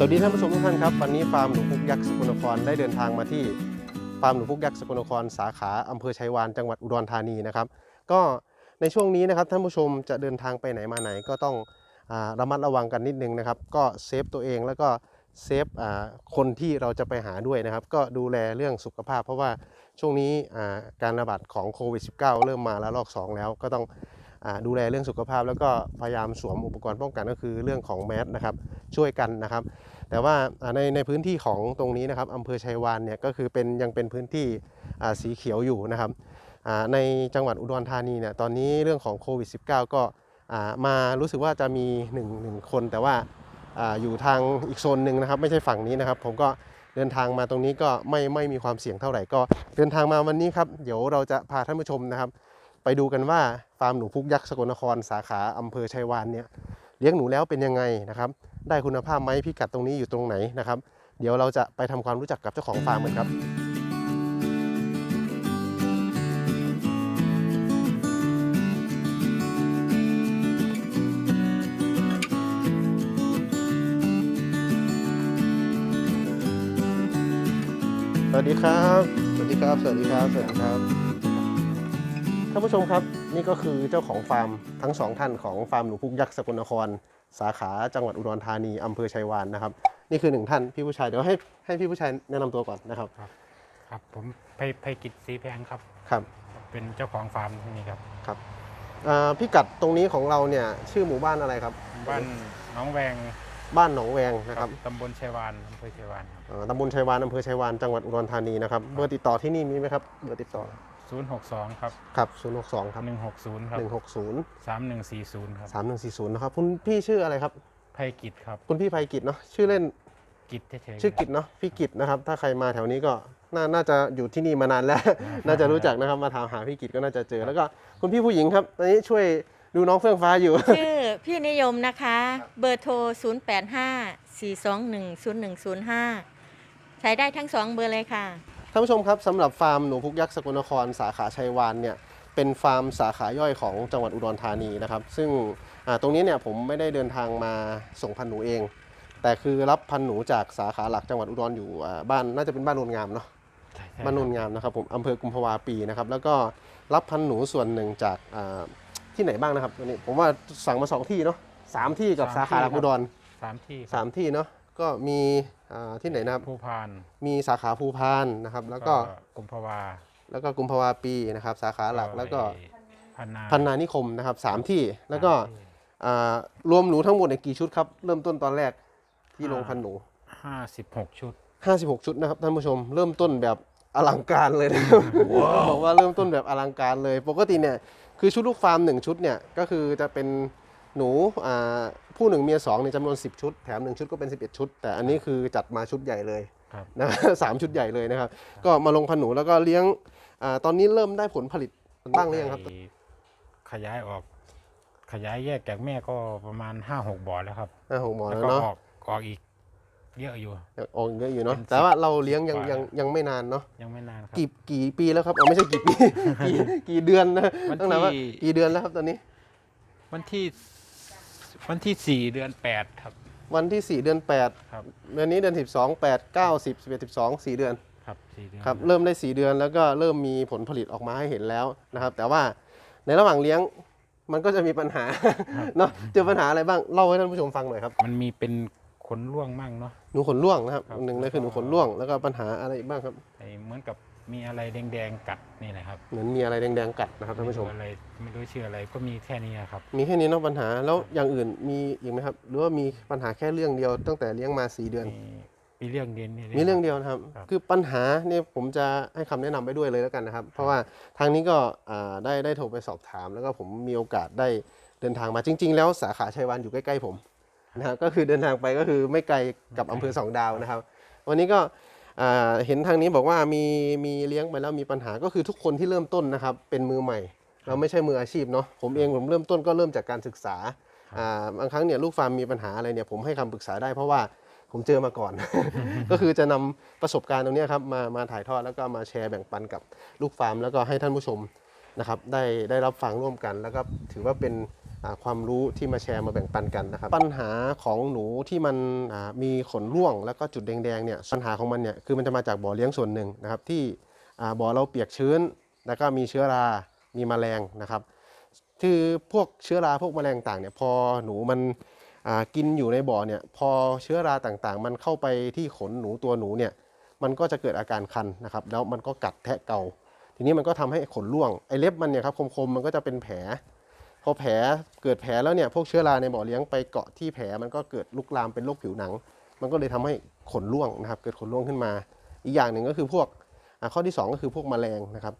สวัสดีท่านผู้ชมทุกท่านครับ วันนี้ฟาร์มหนูพุกยักษ์สกลนครได้เดินทางมาที่ฟาร์มหนูพุกยักษ์สกลนครสาขาอำเภอชัยวานจังหวัดอุดรธานีนะครับ ก็ในช่วงนี้นะครับท่านผู้ชมจะเดินทางไปไหนมาไหนก็ต้องอระมัดระวังกันนิดนึงนะครับ ก็เซฟตัวเองแล้วก็เซฟคนที่เราจะไปหาด้วยนะครับ ก็ดูแลเรื่องสุขภาพ เพราะว่าช่วงนี้การระบาดของโควิด -19 เริ่มมาแล้วรอบสองแล้วก็ต้อง ดูแลเรื่องสุขภาพ แล้วก็พยายามสวมอุปกรณ์ป้องกันก็คือเรื่องของแมสนะครับช่วยกันนะครับ แต่ว่าในในพื้นที่ของตรงนี้นะครับอำเภอชัยวานเนี่ยก็คือเป็นยังเป็นพื้นที่สีเขียวอยู่นะครับในจังหวัดอุดรธานีเนี่ยตอนนี้เรื่องของโควิด -19 ก็มารู้สึกว่าจะมี1งคน แต่ว่าอยู่ทางอีกโซนหนึ่งนะครับไม่ใช่ฝั่งนี้นะครับ ผมก็เดินทางมาตรงนี้ก็ไม่ไม่มีความเสี่ยงเท่าไหร่ก็เดินทางมาวันนี้ครับ เดี๋ยวเราจะพาท่านผู้ชมนะครับ ไปดูกันว่าฟาร์มหนูพุกยักษ์สกลนครสาขาอำเภอชัยวานเนี่ยเลี้ยงหนูแล้วเป็นยังไงนะครับ ได้คุณภาพไหมพิกัดตรงนี้อยู่ตรงไหนนะครับ เดี๋ยวเราจะไปทำความรู้จักกับเจ้าของฟาร์มกันครับสวัสดีครับ สวัสดีครับ สวัสดีครับ สวัสดีครับานผู้ชมครับ นี่ก็คือเจ้าของฟาร์มทั้งสองท่านของฟาร์มหนูพุกยักษ์สกลนคร สาขาจังหวัดอุดรธานีอำเภอชัยวานนะครับ นี่คือหนึ่งท่านพี่ผู้ชายเดี๋ยวให้ให้พี่ผู้ชายแนะนำตัวก่อนนะครับครับผมไพไพกิจสีแพงครับครับ เป็นเจ้าของฟาร์มที่นี่ครับครับอ่าพิกัดตรงนี้ของเราเนี่ยชื่อหมู่บ้านอะไรครับ บ้านหน้องแวงบ้านหนองแวงนะครับตำบลชัยวานอำเภอชัยวานครับอ่าตำบลชัยวานอำเภอชัยวานจังหวัดอุดรธานีนะครับเบอร์ติดต่อที่นี่มีไหมครับเบอร์ติดต่อ 062 ครับ ครับ062ครับ160 ครับ160 3140 ครับ3140นะครับคุณพี่ชื่ออะไรครับไพกิจครับ คุณพี่ไพกิจเนาะชื่อเล่นกิจเฉยๆชื่อกิจเนาะพี่กิจนะครับ ถ้าใครมาแถวนี้ก็น่าน่าจะอยู่ที่นี่มานานแล้ว น่าจะรู้จักนะครับมาถามหาพี่กิจก็น่าจะเจอ แล้วก็คุณพี่ผู้หญิงครับตอนนี้ช่วยดูน้องเฟื่องฟ้าอยู่ ชื่อพี่นิยมนะคะ เบอร์โทร 085 421 0105 ใช้ได้ทั้งสองเบอร์เลยค่ะ ท่านผู้ชมครับสำหรับฟาร์มหนูพุกยักษ์สกลนครสาขาชัยวานเนี่ยเป็นฟาร์มสาขาย่อยของจังหวัดอุดรธานีนะครับ ซึ่งอ่าตรงนี้เนี่ยผมไม่ได้เดินทางมาส่งพันธุ์หนูเอง แต่คือรับพันธุ์หนูจากสาขาหลักจังหวัดอุดรอยู่อ่าบ้านน่าจะเป็นบ้านโนนงามเนาะใช่ใช่บ้านโนนงามนะครับผมอำเภอกุมภาวาปีนะครับแล้วก็รับพันธุ์หนูส่วนหนึ่งจากอ่าที่ไหนบ้างนะครับตัวนี้ผมว่าสั่งมาสองที่เนาะสามที่กับสาขาหลักอุดรสามที่สามที่เนาะ ก็มีอ่าที่ไหนนะครับ ภูพานมีสาขาภูพานนะครับ แล้วก็กุมภาวาแล้วก็กุมภาวาปีนะครับ สาขาหลักแล้วก็พันนาพันนานิคมนะครับสามที่แล้วก็สามที่อ่ารวมหนูทั้งหมดในยกี่ชุดครับ เริ่มต้นตอนแรกที่ลงพันหนูห้าสิบหกชุด56ชุดนะครับท่านผู้ชมเริ่มต้นแบบอลังการเลยนะครับบอกว่าเริ่มต้นแบบอลังการเลย ปกติเนี่ยคือชุดลูกฟาร์มหนึ่งชุดเนี่ยก็คือจะเป็น หนูอ่าผู้หนึ่งเมียสองในยจำนวน 10 ชุด แถมหนึ่งชุดก็เป็น 11 ชุด แต่อันนี้คือจัดมาชุดใหญ่เลยครับนะสามชุดใหญ่เลยนะครับ ก็มาลงพันหนูแล้วก็เลี้ยงอาตอนนี้เริ่มได้ผลผลิตบ้างหรือยังครับไปขยายออก ขยายแยกจากแม่ก็ประมาณห้าหกบ่อแล้วครับห้าหกหมอแล้วแล้วก็เนาะออกออกอีกเยอะอยู่ยังออกเยอะอยู่เนาะเป็นแต่ว่าเราเลี้ยงยังกว่ายังยังไม่นานเนาะยังไม่นานครับกี่กี่ปีแล้วครับอ๋อไม่ใช่กี่ปีกี่กี่เดือนนะวันตั้งแต่ว่าที่กี่เดือนแล้วครับตอนนี้ วันที่ วันที่สี่เดือนแปดครับ วันที่ 4 เดือน 8 ครับ เดือนนี้เดือน 12 8 9 10 11 12 4 เดือน ครับสี่เดือนครับ เริ่มได้ 4 เดือนแล้วก็เริ่มมีผลผลิตออกมาให้เห็นแล้วนะครับ แต่ว่าในระหว่างเลี้ยงมันก็จะมีปัญหาเนาะ เจอปัญหาอะไรบ้าง เล่าให้ท่านผู้ชมฟังหน่อยครับ มันมีเป็นขนร่วงมั่งเนาะ หนูขนร่วงนะครับครับหนึ่งเลยคือหนูขนร่วง แล้วก็ปัญหาอะไรอีกบ้างครับไอ้เหมือนกับ มีอะไรแดงๆกัดนี่แหละครับเหมือนมีอะไรแดงๆกัดนะครับท่านผู้ชมไรู้อะไรไม่รู้ชื่ออะไรก็มีแค่นี้ครับ มีแค่นี้เนอกปัญหาแล้วอย่างอื่นมีอีกไหมครับ หรือว่ามีปัญหาแค่เรื่องเดียวตั้งแต่เลี้ยงมา 4 เดือน มีมีเรื่องเดียวนี่ มีเรื่องเดียวนะครับ ครับ คือปัญหาเนี่ยผมจะให้คำแนะนำไปด้วยเลยแล้วกันนะครับ เพราะว่าทางนี้ก็อ่าได้ได้โทรไปสอบถาม แล้วก็ผมมีโอกาสได้เดินทางมาจริง ๆ แล้วสาขาชัยวานอยู่ใกล้ๆผมนะครับก็คือเดินทางไปก็คือไม่ไกลกับอำเภอสองดาวนะครับ วันนี้ก็อ่า เห็นทางนี้บอกว่ามีมีเลี้ยงไปแล้วมีปัญหาก็คือทุกคนที่เริ่มต้นนะครับเป็นมือใหม่ เราไม่ใช่มืออาชีพเนาะผมเองผมเริ่มต้นก็เริ่มจากการศึกษาอ่าบางครั้งเนี่ยลูกฟาร์มมีปัญหาอะไรเนี่ยผมให้คำปรึกษาได้เพราะว่าผมเจอมาก่อน ก็คือจะนำประสบการณ์ตรงเนี้ยครับมามาถ่ายทอดแล้วก็มาแชร์แบ่งปันกับลูกฟาร์ม แล้วก็ให้ท่านผู้ชมนะครับได้ได้รับฟังร่วมกัน แล้วก็ถือว่าเป็นอ่า ความรู้ที่มาแชร์มาแบ่งปันกันนะครับปัญหาของหนูที่มันมีขนร่วงแล้วก็จุดแดงๆเนี่ยปัญหาของมันเนี่ยคือมันจะมาจากบ่อเลี้ยงส่วนหนึ่งนะครับที่บ่อเราเปียกชื้น แล้วก็มีเชื้อรา มีแมลงนะครับ คือพวกเชื้อราพวกแมลงต่างเนี่ยพอหนูมันกินอยู่ในบ่อเนี่ยพอเชื้อราต่างๆ มันเข้าไปที่ขนหนูตัวหนูเนี่ยมันก็จะเกิดอาการคันนะครับ แล้วมันก็กัดแทะเกาทีนี้มันก็ทำให้ขนร่วงไอเล็บมันเนี่ยครับคมๆมันก็จะเป็นแผล อแผลเกิดแผลแล้วเนี่ยพวกเชื้อราในบ่อเลี้ยงไปเกาะที่แผลมันก็เกิดลุกลามเป็นโรคผิวหนัง มันก็เลยทำให้ขนร่วงนะครับเกิดขนร่วงขึ้นมา อีกอย่างหนึ่งก็คือพวกข้อที่สองก็คือพวกแมลงนะครับ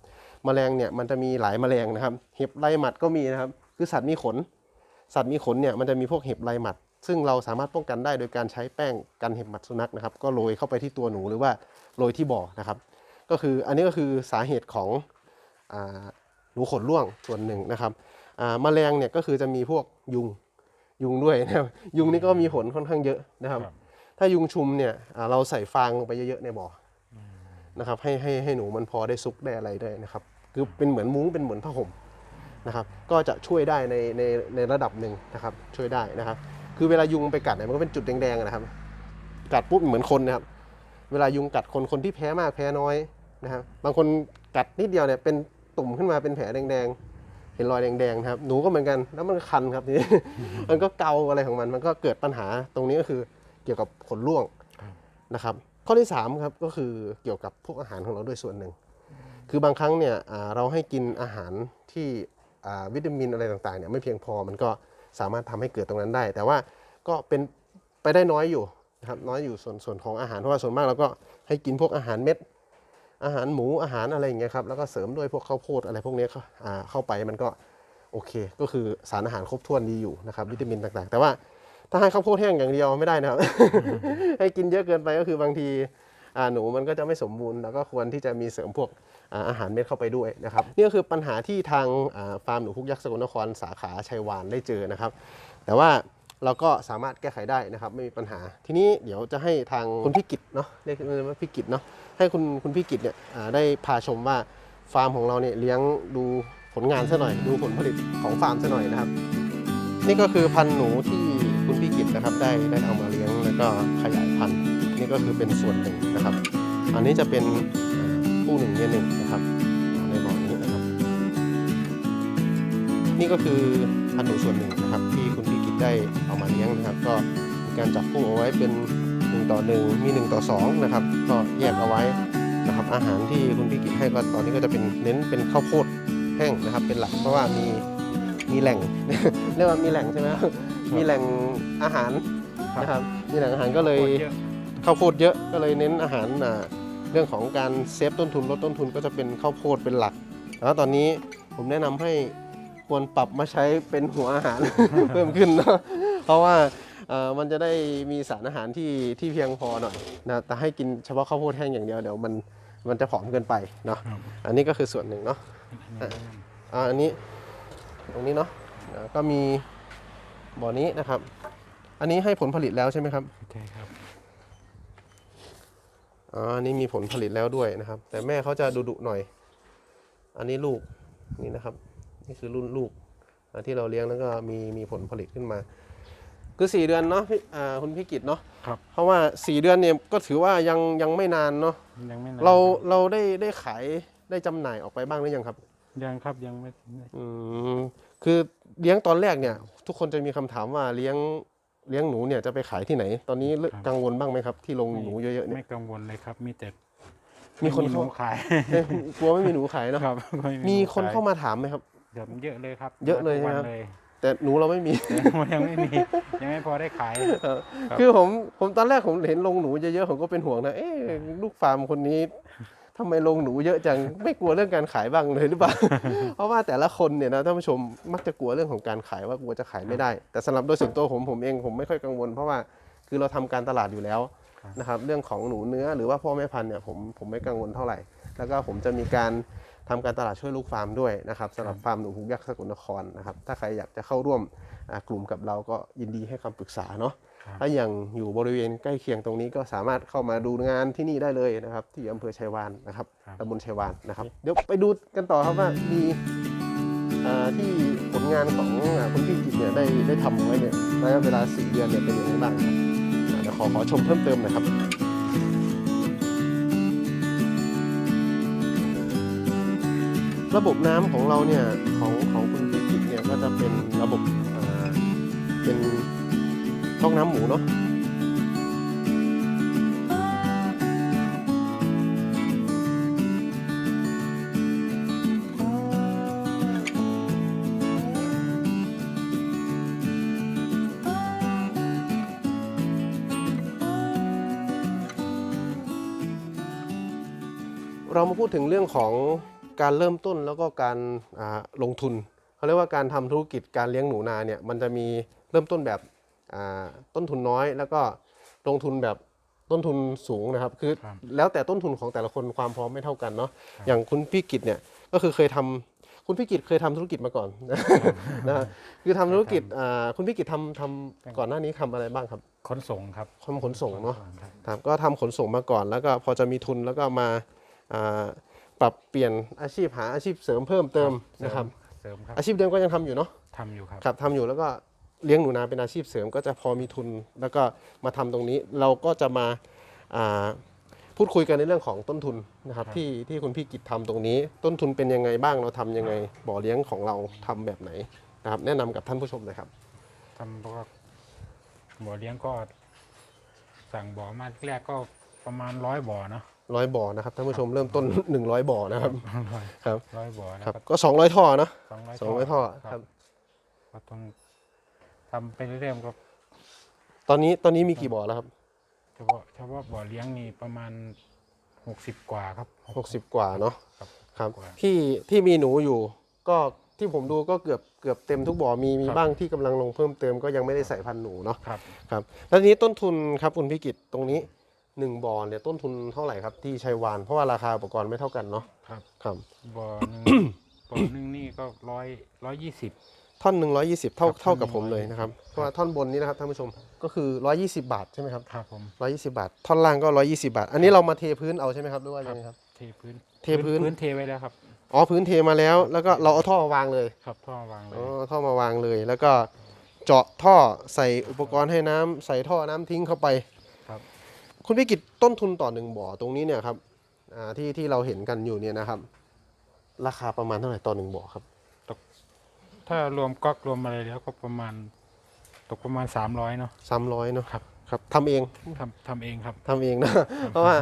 แมลงเนี่ยมันจะมีหลายแมลงนะครับ เห็บไรหมัดก็มีนะครับ คือสัตว์มีขน สัตว์มีขนเนี่ยมันจะมีพวกเห็บไรหมัด ซึ่งเราสามารถป้องกันได้โดยการใช้แป้งกันเห็บหมัดสุนัขนะครับ ก็โรยเข้าไปที่ตัวหนูหรือว่าโรยที่บ่อนะครับ ก็คืออันนี้ก็คือสาเหตุของอหนูขนร่วงส่วนหนึ่งนะครับ อ่าแมลงเนี่ยก็คือจะมีพวกยุงยุงด้วยนะครับยุงนี่ก็มีผลค่อนข้างเยอะนะครับครับถ้ายุงชุมเนี่ยอ่าเราใส่ฟางลงไปเยอะๆในบ่ออนะครับให้ให้ให้หนูมันพอได้ซุกได้อะไรได้นะครับ คือเป็นเหมือนมุ้งเป็นเหมือนผ้าห่มนะครับ ก็จะช่วยได้ในในในระดับหนึ่งนะครับ ช่วยได้นะครับ คือเวลายุงไปกัดเนี่ยมันก็เป็นจุดแดงๆอะนะครับ กัดปุ๊บเหมือนคนนะครับ เวลายุงกัดคนคนที่แพ้มากแพ้น้อยนะครับบางคนกัดนิดเดียวเนี่ยเป็นตุ่มขึ้นมาเป็นแผลแดงๆ เห็นรอยแดงๆนะครับ หนูก็เหมือนกัน แล้วมันคันครับทีนี้ มันก็เกาอะไรของมัน มันก็เกิดปัญหาตรงนี้ก็คือเกี่ยวกับขนร่วงนะครับ ข้อที่3ครับก็คือเกี่ยวกับพวกอาหารของเราด้วยส่วนหนึ่ง คือบางครั้งเนี่ยอ่าเราให้กินอาหารที่อ่าวิตามินอะไรต่างๆเนี่ยไม่เพียงพอ มันก็สามารถทำให้เกิดตรงนั้นได้ แต่ว่าก็เป็นไปได้น้อยอยู่นะครับ น้อยอยู่ส่วนส่วนของอาหาร เพราะว่าส่วนมากเราก็ให้กินพวกอาหารเม็ด อาหารหมูอาหารอะไรอย่างเงี้ยครับแล้วก็เสริมด้วยพวกข้าวโพดอะไรพวกนี้เข้าเข้าไปมันก็โอเค ก็คือสารอาหารครบถ้วนดีอยู่นะครับวิตามินต่างๆ แต่ว่าถ้าให้ข้าวโพดแห้งอย่างเดียวไม่ได้นะครับ ให้กินเยอะเกินไปก็คือบางทีหนูมันก็จะไม่สมบูรณ์แล้วก็ควรที่จะมีเสริมพวกอาหารเม็ดเข้าไปด้วยนะครับนี่ก็คือปัญหาที่ทางฟาร์มหนูพุกยักษ์สกลนครสาขาชัยวานได้เจอนะครับ แต่ว่าเราก็สามารถแก้ไขได้นะครับไม่มีปัญหา ทีนี้เดี๋ยวจะให้ทางคุณพิกิจเนาะเรียกว่าพิกิจเนาะ ให้คุณคุณพิกิจเนี่ยอ่าได้พาชมว่าฟาร์มของเราเนี่ยเลี้ยงดูผลงานซะหน่อย ดูผลผลิตของฟาร์มซะหน่อยนะครับ นี่ก็คือพันธุ์หนูที่คุณพิกิจนะครับได้ได้เอามาเลี้ยงแล้วก็ขยายพันธุ์นี่ก็คือเป็นส่วนหนึ่งนะครับ อันนี้จะเป็นอ่าผู้หนึ่งเมียหนึ่งนะครับอ่าในบ่อนี้นะครับ นี่ก็คือพันธุ์หนูส่วนหนึ่งนะครับ ที่คุณพี่กิจได้เอามาเลี้ยงนะครับ ก็มีการจับคู่เอาไว้เป็น 1 ต่อ 1 มี 1 ต่อ 2 นะครับ ก็แยกเอาไว้นะครับ อาหารที่คุณพี่กิจให้ก็ตอนนี้ก็จะเป็นเน้นเป็นข้าวโพดแห้งนะครับ เป็นหลักเพราะว่ามีมีแหล่งเรียกว่ามีแหล่งใช่ไหมครับมีแหล่งอาหารนะครับ มีแหล่งอาหารก็เลยโคตรเยอะข้าวโพดเยอะก็เลยเน้นอาหารอ่าเรื่องของการเซฟต้นทุนลดต้นทุนก็จะเป็นข้าวโพดเป็นหลัก แล้วตอนนี้ผมแนะนำให้ควรปรับมาใช้เป็นหัวอาหารเพิ่มขึ้นเนาะเพราะว่าเอ่อ มันจะได้มีสารอาหารที่ที่เพียงพอหน่อยนะแต่ให้กินเฉพาะข้าวโพดแห้งอย่างเดียวเดี๋ยวมันมันจะผอมเกินไปเนาะครับอันนี้ก็คือส่วนหนึ่งเนาะอ่าอันนี้ตรงนี้เนาะอ่าก็มีบ่อนี้นะครับ อันนี้ให้ผลผลิตแล้วใช่ไหมครับใช่ครับอ๋ออันนี้มีผลผลิตแล้วด้วยนะครับ แต่แม่เขาจะดุดุๆหน่อย อันนี้ลูกนี่นะครับ นี่คือรุ่นลูกอ่าที่เราเลี้ยงแล้วก็มีมีผลผลิตขึ้นมา คือสี่เดือนเนาะพี่อ่าคุณพี่กิตเนาะครับ เพราะว่าสี่เดือนเนี่ยก็ถือว่ายังยังไม่นานเนาะยังไม่นนเราคบเราได้ได้ขายได้จำหน่ายออกไปบ้างหรือยังครับ ยังครับยังไม่อืมคือเลี้ยงตอนแรกเนี่ย ทุกคนจะมีคำถามว่าเลี้ยงเลี้ยงหนูเนี่ยจะไปขายที่ไหน ตอนนี้เริ่มกังวลบ้างไหมครับ ที่ลงหนูเยอะๆเนี่ย ไม่กังวลเลยครับ มีแต่มีคนไหเข้าขายเอ๊ะกลัวไม่มีหนูขายเนาะครับไมีหคนเข้ามาถามไหมครับ เดี๋ยวเยอะเลยครับเยอะเลยทุกวันใช่ไหมครับเลย แต่หนูเราไม่มีแต่ยังไม่มียังไม่พอได้ขายเออครับคือผมผมตอนแรกผมเห็นลงหนูเยอะๆผมก็เป็นห่วงนะเอ๊ะลูกฟาร์มคนนี้ทำไมลงหนูเยอะจังไม่กลัวเรื่องการขายบ้างเลยหรือเปล่า เพราะว่าแต่ละคนเนี่ยนะท่านผู้ชมมักจะกลัวเรื่องของการขายว่ากลัวจะขายไม่ได้ แต่สำหรับโดยส่วนตัวผมผมเองผมไม่ค่อยกังวล เพราะว่าคือเราทำการตลาดอยู่แล้วนะครับเรื่องของหนูเนื้อหรือว่าพ่อแม่พันธุ์เนี่ยผมผมไม่กังวลเท่าไหร่ แล้วก็ผมจะมีการ ทำการตลาดช่วยลูกฟาร์มด้วยนะครับสำหรับฟาร์มหนูพุกยักษ์สกลนครนะครับถ้าใครอยากจะเข้าร่วมอ่ากลุ่มกับเราก็ยินดีให้คำปรึกษาเนาะครับถ้าอย่างอยู่บริเวณใกล้เคียงตรงนี้ก็สามารถเข้ามาดูงานที่นี่ได้เลยนะครับ ที่อำเภอชัยวานนะครับครับตำบลชัยวานนะครับ เดี๋ยวไปดูกันต่อครับว่ามีอ่าที่ผลงานของอ่าคุณพี่กิจเนี่ยได้ได้ทำไว้เนี่ยระยะเวลาสี่เดือนเนี่ยเป็นยังไงบ้างครับอ่าเดี๋ยวขอขอชมเพิ่มเติมหน่อยครับ ระบบน้ำของเราเนี่ยของของคุณพี่กิจเนี่ยก็จะเป็นระบบเป็นก๊อกน้ำหมูเนาะเรามาพูดถึงเรื่องของ การเริ่มต้นแล้วก็การอ่าลงทุนเขาเรียกว่าการทำธุรกิจการเลี้ยงหนูนาเนี่ยมันจะมีเริ่มต้นแบบอ่าต้นทุนน้อย แล้วก็ลงทุนแบบต้นทุนสูงนะครับ คือครับแล้วแต่ต้นทุนของแต่ละคนความพร้อมไม่เท่ากันเนาะอย่างคุณพี่กิจเนี่ยก็คือเคยทำคุณพี่กิจเคยทำธุรกิจมาก่อนนะฮะคือทำธุรกิจอ่าคุณพี่กิจทำทำก่อนหน้านี้ทำอะไรบ้างครับ ขนส่งครับทำขนส่งเนาะครับครับก็ทำขนส่งมาก่อน แล้วก็พอจะมีทุนแล้วก็มาอ่า ปรับเปลี่ยนอาชีพหาอาชีพเสริมเพิ่มเติมนะครับ เสริมครับอาชีพเดิมก็ยังทำอยู่เนาะทำอยู่ครับครับทำอยู่แล้วก็เลี้ยงหนูนาเป็นอาชีพเสริมก็จะพอมีทุน แล้วก็มาทำตรงนี้เราก็จะมาอ่าพูดคุยกันในเรื่องของต้นทุนนะครับครับที่ที่คุณพี่กิจทำตรงนี้ ต้นทุนเป็นยังไงบ้างเราทำยังไงบ่อเลี้ยงของเราทำแบบไหนนะครับ แนะนำกับท่านผู้ชมหน่อยครับทำก็บ่อเลี้ยงก็สั่งบ่อมาแรกก็ประมาณร้อยบ่อเนาะ ร้อยบ่อนะครับท่านผู้ชมเริ่มต้น 100 บ่อนะครับร้อยครับ ร้อยบ่อนะครับก็ 200 ท่อเนาะสองร้อยสองร้อยท่อครับก็ต้องทำไปเรื่อยๆก็ตอนนี้ตอนนี้มีกี่บ่อแล้วครับเฉพาะเฉพาะบ่อเลี้ยงนี่ประมาณหกสิบกว่าครับ60 กว่าเนาะครับครับกว่า ที่ที่มีหนูอยู่ ก็ที่ผมดูก็เกือบเกือบเต็มทุกบ่อมีมีครับ บ้างที่กำลังลงเพิ่มเติมก็ยังไม่ได้ใส่พันธุ์หนูเนาะครับ ครับแล้วทีนี้ต้นทุนครับคุณพิกิตตรงนี้ หนึ่งบ่อเนี่ยต้นทุนเท่าไหร่ครับที่ชัยวาน เพราะว่าราคาอุปกรณ์ไม่เท่ากันเนาะครับครับบ่อหนึ่ง บ่อหนึ่งนี่ก็ร้อยร้อยยี่สิบ ท่อนหนึ่งร้อยยี่สิบเท่าครับเท่ากับท่ผอนมหนึ่งเลยนะครับ120เพราะว่าท่อนบนนี้นะครับท่านผู้ชมก็คือร้อยยี่สิบาทใช่ไหมครับครับผมร้อยยี่สิบาท ท่อนล่างก็ร้อยยี่สิบาท อันนี้เรามาเทพื้นเอาใช่ไหมครับหรือว่ายังไงครับ เทพื้นเทพื้น พื้นเทไว้แล้วครับ อ๋อพื้นเทมาแล้ว แล้วก็เราเอาท่อมาวางเลยครับท่อวางเลยอ๋อท่อมาวางเลย แล้วก็เจาะท่อใส่อุปกรณ์ให้น้ำใส่ท่อน้ำทิ้งเข้าไป ครับคุณพิกิตต้นทุนต่อหนึ่งบ่อตรงนี้เนี่ยครับอ่าที่ที่เราเห็นกันอยู่เนี่ยนะครับ ราคาประมาณเท่าไหร่ต่อหนึ่งบ่อครับ ถ้ารวมก๊อกรวมอะไรแล้วก็ประมาณตกประมาณสามร้อยเนาะ สามร้อยเนาะครับ ครับทำเอง ทำทำเองครับ ทำเองนะ เพราะว่า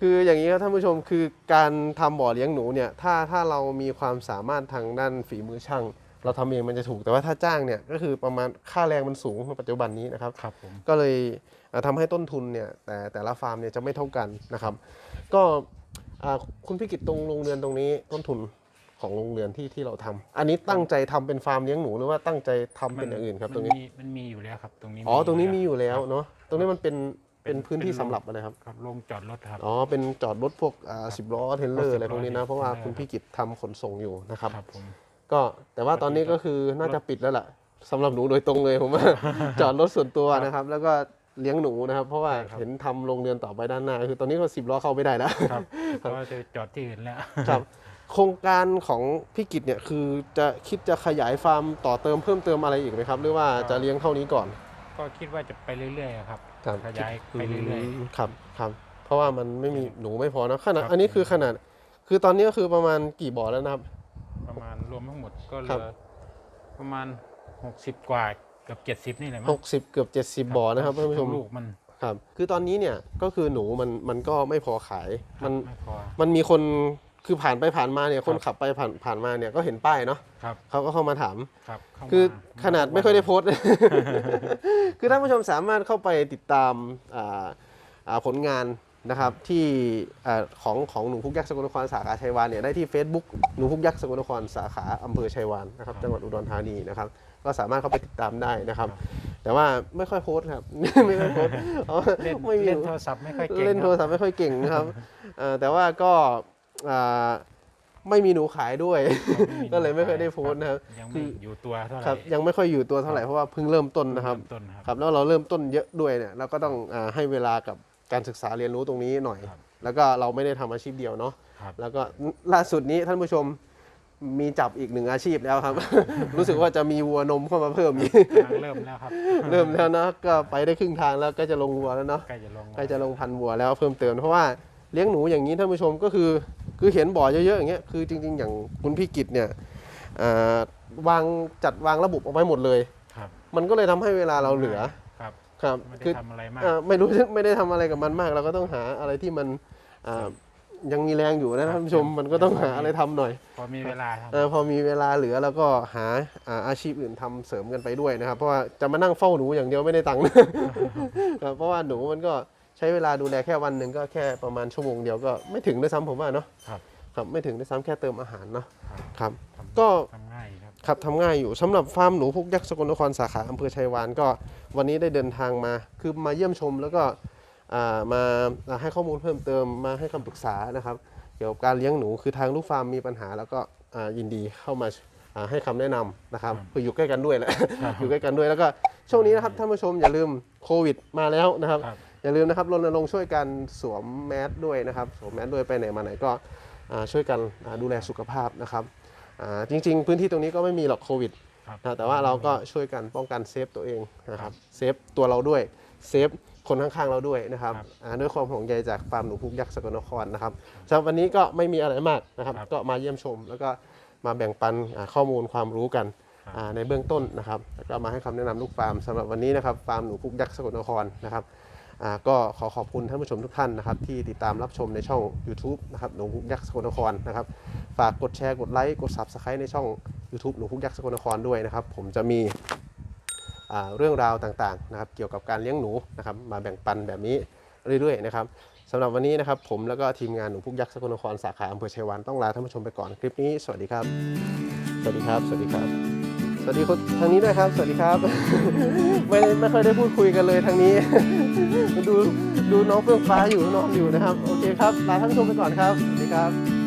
คืออย่างนี้ครับท่านผู้ชมคือการทำบ่อเลี้ยงหนูเนี่ยถ้าถ้าเรามีความสามารถทางด้านฝีมือช่าง เราทำเองมันจะถูกแต่ว่าถ้าจ้างเนี่ยก็คือประมาณค่าแรงมันสูงในปัจจุบันนี้นะครับ ครับผม ก็เลยเอ่อ ทำให้ต้นทุนเนี่ยแต่แต่ละฟาร์มเนี่ยจะไม่เท่ากันนะครับ ก็อ่าคุณพิกิตตรงโรงเรือนตรงนี้ต้นทุนของโรงเรือนที่ที่เราทำอันนี้ตั้งใจทำเป็นฟาร์มเลี้ยงหนูหรือว่าตั้งใจทำเป็นอย่างอื่นครับ ตรงนี้มัมีมันมีอยู่แล้วครับ ตรงนี้อ๋อตรงนี้มีอยู่แล้วครับเนาะตรงนี้มันเป็นเป็เป็นนพื้นที่เป็นโรงสำหรับอะไรครับครับลงจอดรถครับอ๋อเป็นจอดรถพวกอ่าสิบล้อเทรลเลอร์รถสิบอะไรพวกนี้นะล้อเพราะว่าเทรลเลอร์คุณพิกิตทำขนส่งอยู่นะครับครับผมก็แต่ว่าตอนนี้ก็คือน่าจะปิดแล้วล่ะสำหรับหนูโดยตรงเลยผมว่าจอดรถส่วนตัวนะครับ แล้วก็ เลี้ยงหนูนะครับ เพราะว่าใช่ครับเห็นทำโรงเรือนต่อไปด้านหน้า คือตอนนี้ก็สิบล้อเข้าไม่ได้แล้วครับก็จะจอดที่อื่นแล้วครับ โครงการของพี่กิจเนี่ยคือจะคิดจะขยายฟาร์มต่อเติมเพิ่มเติมอะไรอีกไหมครับ หรือว่าจะเลี้ยงเท่านี้ก่อน ก็คิดว่าจะไปเรื่อยๆครับครับขยายไปเรื่อยมครับครับ เพราะว่ามันไม่มีหนูไม่พอนะขนาดครับอันนี้คือขนาด คือตอนนี้ก็คือประมาณกี่บ่อแล้วนะครับๆประมาณรวมทั้งหมดก็เหครัลืบอประมาณหกสิบกว่า เกือบเจ็ดสิบนี่แหละมั้ง60เกือบ70บ่อนะครับท่านผู้ชมลูกมันครับ คือตอนนี้เนี่ยก็คือหนูมันมันก็ไม่พอขายมันไม่พอ มันมีคนคือผ่านไปผ่านมาเนี่ยครับคนขับไปผ่านผ่านมาเนี่ยก็เห็นป้ายเนาะครับ เขาก็เข้ามาถาม ครับเข้ามาคือขนาดไม่ค่อยได้มาโพสต์ คือท่านผู้ชมสามารถเข้าไปติดตามอ่าอ่าผลงานนะครับที่อ่าของของหนูพุกยักษ์สกลนครสาขาชัยวานเนี่ยได้ที่ Facebook หนูพุกยักษ์สกลนครสาขาอำเภอชัยวานนะครับจังหวัดอุดรธานีนะครับ ก็สามารถเข้าไปติดตามได้นะครับ แต่ว่าไม่ค่อยโพสต์ครับ ไม่ค่อยโพสต์เพราะว่าเล่นไม่มีเล่นโทรศัพท์ไม่ค่อยเก่งเล่นโทรศัพท์ไม่ค่อยเก่งนะครับเอ่อแต่ว่าก็อ่าไม่มีหนูขายด้วยครับก็เลยไม่ค่อยได้โพสต์นะครับยังคืไม่ออยู่ตัวเท่าไหร่ครับยังไม่ค่อยอยู่ตัวเท่าไหร่เพราะว่าเพิ่งเริ่มต้นนะครับเมต้นครับครับแล้วเราเริ่มต้นเยอะด้วยเนี่ยเราก็ต้องอาให้เวลากับการศึกษาเรียนรู้ตรงนี้หน่อย ครับแล้วก็เราไม่ได้ทำอาชีพเดียวเนาะครับ แล้วก็ล่าสุดนี้ท่านผู้ชม มีจับอีกหนึ่งอาชีพแล้วครับ รู้สึกว่าจะมีวัวนมเข้ามาเพิ่มอีกกำลังเริ่มแล้วครับ เริ่มแล้วเนาะก็ไปได้ครึ่งทางแล้วก็จะลงวัวแล้วเนาะใกล้จะลงใกล้จะลงพันธุ์วัวแล้วเพิ่มเติมเพราะว่าเลี้ยงหนูอย่างนี้ท่านผู้ชมก็คือ คือเห็นบ่อเยอะๆอย่างเงี้ยคือจริง ๆ อย่างคุณพี่กิตเนี่ยอ่าวางจัดวางระบบเอาไว้หมดเลยครับมันก็เลยทำให้เวลาเราเหลือครับครับไม่ได้คือทำอะไรมากเอ่อไม่รู้ไม่ได้ทำอะไรกับมันมาก เราก็ต้องหาอะไรที่มันอ่า ยังมีแรงอยู่นะครัท่าบนผู้ชมมันก็ต้องหาอะไรทำหน่อย พอมีเวลาครับเออพอมีเวลาเหลือแล้วก็หาอ่าอาชีพอื่นทำเสริมกันไปด้วยนะครับ เพราะว่าจะมานั่งเฝ้าหนูอย่างเดียวไม่ได้ตังค์ครับเพราะว่าหนูมันก็ใช้เวลาดูแลแค่วันหนึ่งก็แค่ประมาณชั่วโมงเดียวก็ไม่ถึงด้วยซ้ำผมว่าเนาะครับครับไม่ถึงด้วยซ้ำแค่เติมอาหารเนาะครับครับทำก็ทำง่ายครับครับทำง่ายอยู่สำหรับฟาร์มหนูพุกยักษ์สกลนครสาขาอำเภอชัยวานก็วันนี้ได้เดินทางมาคือมาเยี่ยมชมแล้วก็อ่า มาอ่าให้ข้อมูลเพิ่มเติมมาให้คำปรึกษานะครับ เกี่ยวกับการเลี้ยงหนูคือทางลูกฟาร์มมีปัญหา แล้วก็อ่ายินดีเข้ามาอ่าให้คำแนะนำนะครับครับคืออยู่ใกล้กันด้วยแหละครับอยู่ใกล้กันด้วยแล้วก็ช่วงนี้นะครับท่านผู้ชมอย่าลืมโควิดมาแล้วนะครับครับ อย่าลืมนะครับรณรงค์ช่วยกันสวมแมสด้วยนะครับสวมแมสด้วยไปไหนมาไหนก็อ่าช่วยกันอ่าดูแลสุขภาพนะครับอ่าจริง ๆ พื้นที่ตรงนี้ก็ไม่มีหรอกโควิดครับนะแต่ว่าเราก็ช่วยกันป้องกันเซฟตัวเองนะครับเซฟตัวเราด้วยเซฟ คนข้างๆเราด้วยนะครับครับอ่าด้วยความห่วงใยจากฟาร์มหนูพุกยักษ์สกลนครนะครับสำหรับวันนี้ก็ไม่มีอะไรมากนะครับ ครับก็มาเยี่ยมชม แล้วก็มาแบ่งปันอ่าข้อมูลความรู้กันครับ อ่าในเบื้องต้นนะครับแล้วก็มาให้คำแนะนำลูกฟาร์มสำหรับวันนี้นะครับฟาร์มหนูพุกยักษ์สกลนครนะครับอ่าก็ขอขอบคุณท่านผู้ชมทุกท่านนะครับที่ติดตามรับชมในช่อง YouTube นะครับหนูพุกยักษ์สกลนครนะครับฝากกดแชร์กดไลค์กด Subscribe ในช่อง YouTube หนูพุกยักษ์สกลนครด้วยนะครับผมจะมีอ่า เรื่องราวต่างๆนะครับเกี่ยวกับการเลี้ยงหนูนะครับมาแบ่งปันแบบนี้เรื่อยๆนะครับสำหรับวันนี้นะครับผมแล้วก็ทีมงานหนูพุกยักษ์สกลนครสาขาอำเภอชัยวานต้องลาท่านผู้ชมไปก่อนคลิปนี้ สวัสดีครับ สวัสดีครับ สวัสดีครับ สวัสดีคนทางนี้ด้วยครับ สวัสดีครับ ไม่ไม่ค่อยได้พูดคุยกันเลยทางนี้ ดูดูน้องเฟื่องฟ้าอยู่นอนอยู่นะครับ โอเคครับลาท่านผู้ชมไปก่อนครับ สวัสดีครับ